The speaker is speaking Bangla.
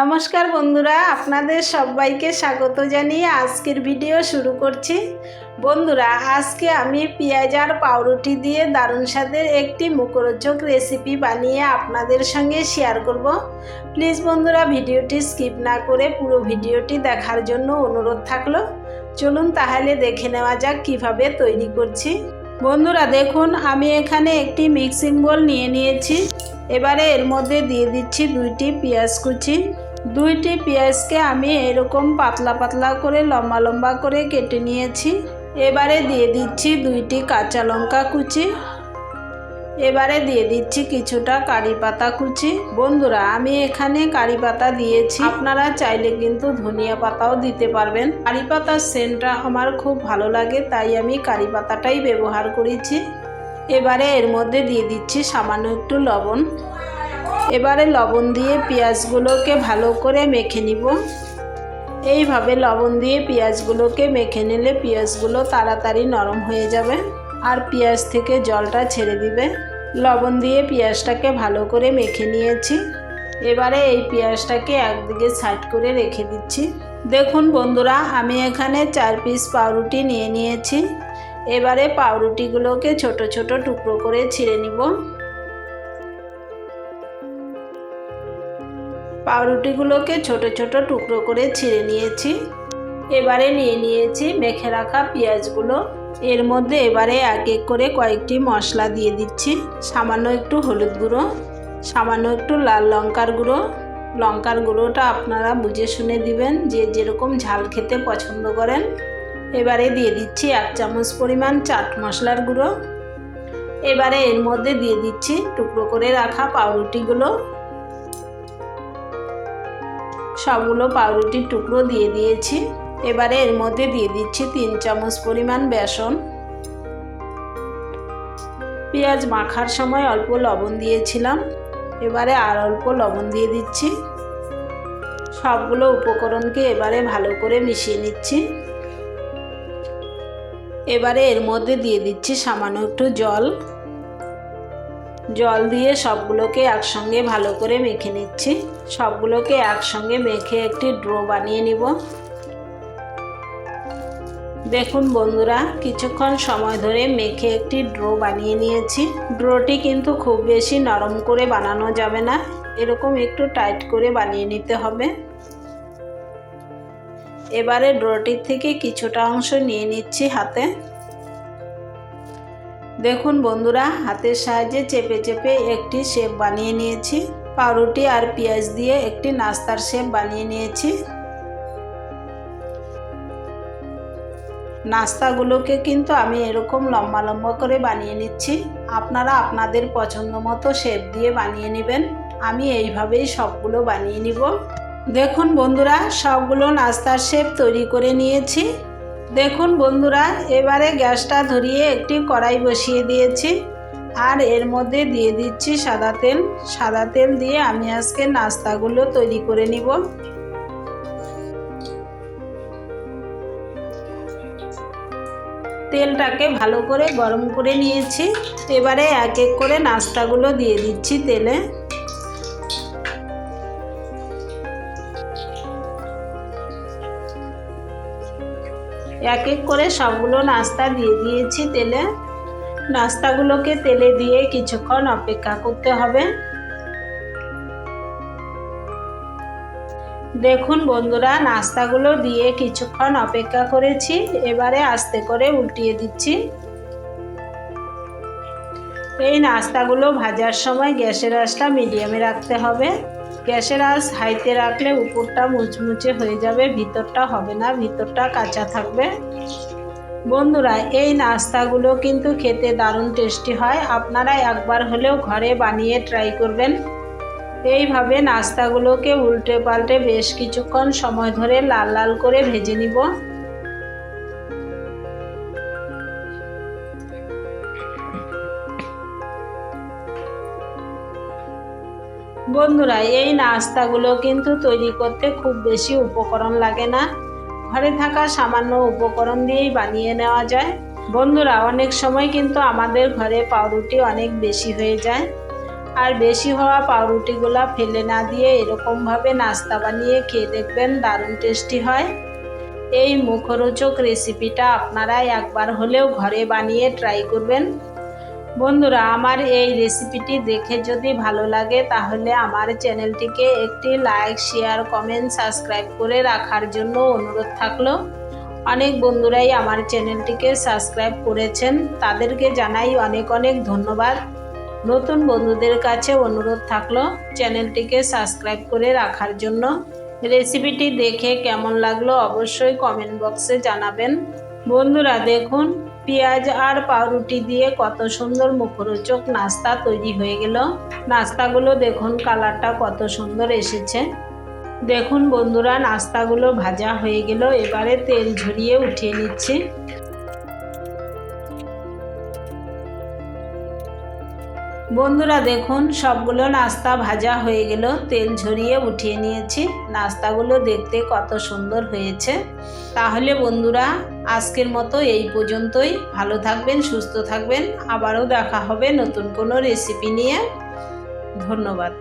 নমস্কার বন্ধুরা, আপনাদের সবাইকে স্বাগত জানিয়ে আজকের ভিডিও শুরু করছি। বন্ধুরা, আজকে আমি পেঁয়াজ আর পাউরুটি দিয়ে দারুণ স্বাদের একটি মুখরোচক রেসিপি বানিয়ে আপনাদের সঙ্গে শেয়ার করব। প্লিজ বন্ধুরা ভিডিওটি স্কিপ না করে পুরো ভিডিওটি দেখার জন্য অনুরোধ থাকল। চলুন তাহলে দেখে নেওয়া যাক কীভাবে তৈরি করছি। বন্ধুরা, দেখুন, আমি এখানে একটি মিক্সিং বোল নিয়ে নিয়েছি। এবারে এর মধ্যে দিয়ে দিচ্ছি দুইটি পেঁয়াজ কুচি। দুইটি পেঁয়াজকে আমি এরকম পাতলা পাতলা করে, লম্বা লম্বা করে কেটে নিয়েছি। এবারে দিয়ে দিচ্ছি দুইটি কাঁচা লঙ্কা কুচি। এবারে দিয়ে দিচ্ছি কিছুটা কারি পাতা কুচি। বন্ধুরা, আমি এখানে কারি পাতা দিয়েছি। আপনারা চাইলে কিন্তু ধনিয়া পাতাও দিতে পারবেন। কারি পাতার সেন্টটা আমার খুব ভালো লাগে, তাই আমি কারি পাতাটাই ব্যবহার করেছি। এবারে এর মধ্যে দিয়ে দিচ্ছি সামান্য একটু লবণ। এবারে লবণ দিয়ে পেঁয়াজগুলোকে ভালো করে মেখে নিব। এইভাবে লবণ দিয়ে পেঁয়াজগুলোকে মেখে নিলে পেঁয়াজগুলো তাড়াতাড়ি নরম হয়ে যাবে আর পেঁয়াজ থেকে জলটা ছেড়ে দিবে। লবণ দিয়ে পেঁয়াজটাকে ভালো করে মেখে নিয়েছি। এবারে এই পেঁয়াজটাকে একদিকে সাইড করে রেখে দিচ্ছি। দেখুন বন্ধুরা, আমি এখানে চার পিস পাউরুটি নিয়ে নিয়েছি। এবারে পাউরুটিগুলোকে ছোট ছোট টুকরো করে ছিঁড়ে নিব। পাউরুটিগুলোকে ছোট ছোট টুকরো করে ছিঁড়ে নিয়েছি। এবারে নিয়ে নিয়েছি মেখে রাখা পেঁয়াজগুলো। এর মধ্যে এবারে এক এক করে কয়েকটি মশলা দিয়ে দিচ্ছি। সামান্য একটু হলুদ গুঁড়ো, সামান্য একটু লাল লঙ্কার গুঁড়ো। লঙ্কার গুঁড়োটা আপনারা বুঝে শুনে দিবেন যে যেরকম ঝাল খেতে পছন্দ করেন। এবারে দিয়ে দিচ্ছি এক চামচ পরিমাণ চাট মশলার গুঁড়ো। এবারে এর মধ্যে দিয়ে দিচ্ছি টুকরো করে রাখা পাউরুটিগুলো। সবগুলো পাউরুটির টুকরো দিয়ে দিয়েছি। এবারে এর মধ্যে দিয়ে দিচ্ছি তিন চামচ পরিমাণ বেসন। পেঁয়াজ মাখার সময় অল্প লবণ দিয়েছিলাম। এবারে আর অল্প লবণ দিয়ে দিচ্ছি। সবগুলো উপকরণকে এবারে ভালো করে মিশিয়ে নিচ্ছি। এবারে এর মধ্যে দিয়ে দিচ্ছি সামান্য একটু জল। জল দিয়ে সবগুলোকে একসঙ্গে ভালো করে মেখে নিচ্ছি। সবগুলোকে একসঙ্গে মেখে একটি ড্রো বানিয়ে নিব। দেখুন বন্ধুরা, কিছুক্ষণ সময় ধরে মেখে একটি ড্রো বানিয়ে নিয়েছি। ড্রোটি কিন্তু খুব বেশি নরম করে বানানো যাবে না, এরকম একটু টাইট করে বানিয়ে নিতে হবে। এবারে ড্রোটির থেকে কিছুটা অংশ নিয়ে নিচ্ছি হাতে। দেখুন বন্ধুরা, হাতের সাহায্যে চেপে চেপে একটি শেপ বানিয়ে নিয়েছি। পাউরুটি আর পেঁয়াজ দিয়ে একটি নাস্তার শেপ বানিয়ে নিয়েছি। নাস্তাগুলোকে কিন্তু আমি এরকম লম্বা লম্বা করে বানিয়ে নিচ্ছি। আপনারা আপনাদের পছন্দ মতো শেপ দিয়ে বানিয়ে নেবেন। আমি এইভাবেই সবগুলো বানিয়ে নিব। দেখুন বন্ধুরা, সবগুলো নাস্তার শেপ তৈরি করে নিয়েছি। দেখুন বন্ধুরা, এবারে গ্যাসটা ধরিয়ে একটি কড়াই বসিয়ে দিয়েছি। আর এর মধ্যে দিয়ে দিচ্ছি সাদা তেল। সাদা তেল দিয়ে আমি আজকে নাস্তাগুলো তৈরি করে নিব। তেলটাকে ভালো করে গরম করে নিয়েছি। এবারে এক এক করে নাস্তাগুলো দিয়ে দিচ্ছি তেলে। এক এক করে সবগুলো নাস্তা দিয়ে দিয়েছি তেলে। নাস্তাগুলোকে তেলে দিয়ে কিছুক্ষণ অপেক্ষা করতে হবে। দেখুন বন্ধুরা, নাস্তাগুলো দিয়ে কিছুক্ষণ অপেক্ষা করেছি, এবারে আস্তে করে উল্টিয়ে দিচ্ছি। এই নাস্তাগুলো ভাজার সময় গ্যাসের আঁচটা মিডিয়ামে রাখতে হবে। গ্যাসের আঁচ হাইতে রাখলে উপরটা মুচমুচে হয়ে যাবে, ভিতরটা হবে না, ভিতরটা কাঁচা থাকবে। বন্ধুরা, এই নাস্তাগুলো কিন্তু খেতে দারুণ টেস্টি হয়। আপনারা একবার হলেও ঘরে বানিয়ে ট্রাই করবেন। এইভাবে নাস্তাগুলোকে উল্টে পাল্টে বেশ কিছুক্ষণ সময় ধরে লাল লাল করে ভেজে নিব। বন্ধুরা, এই নাস্তাগুলো কিন্তু তৈরি করতে খুব বেশি উপকরণ লাগে না। ঘরে থাকা সামান্য উপকরণ দিয়েই বানিয়ে নেওয়া যায়। বন্ধুরা, অনেক সময় কিন্তু আমাদের ঘরে পাউরুটি অনেক বেশি হয়ে যায়। আর বেশি হওয়া পাউরুটিগুলা ফেলে না দিয়ে এরকমভাবে নাস্তা বানিয়ে খেয়ে দেখবেন দারুণ টেস্টি হয়। এই মুখরোচক রেসিপিটা আপনারা একবার হলেও ঘরে বানিয়ে ট্রাই করবেন। বন্ধুরা, আমার এই রেসিপিটি দেখে যদি ভালো লাগে, তাহলে আমার চ্যানেলটিকে একটি লাইক, শেয়ার, কমেন্ট, সাবস্ক্রাইব করে রাখার জন্য অনুরোধ থাকল। অনেক বন্ধুরাই আমার চ্যানেলটিকে সাবস্ক্রাইব করেছেন। তাদেরকে জানাই অনেক অনেক ধন্যবাদ। নতুন বন্ধুদের কাছে অনুরোধ থাকল চ্যানেলটিকে সাবস্ক্রাইব করে রাখার জন্য। রেসিপিটি দেখে কেমন লাগল অবশ্যই কমেন্ট বক্সে জানাবেন। বন্ধুরা, দেখুন পেঁয়াজ আর পাউরুটি দিয়ে কত সুন্দর মুখরোচক নাস্তা তৈরি হয়ে গেল। নাস্তাগুলো দেখুন, কালারটা কত সুন্দর এসেছে। দেখুন বন্ধুরা, নাস্তাগুলো ভাজা হয়ে গেল। এবারে তেল ঝরিয়ে উঠিয়ে নিচ্ছি। বন্ধুরা দেখুন, সবগুলো নাস্তা ভাজা হয়ে গেল। তেল ঝরিয়ে উঠিয়ে নিয়েছি। নাস্তাগুলো দেখতে কত সুন্দর হয়েছে। তাহলে বন্ধুরা, আজকের মতো এই পর্যন্তই। ভালো থাকবেন, সুস্থ থাকবেন। আবারও দেখা হবে নতুন কোনো রেসিপি নিয়ে। ধন্যবাদ।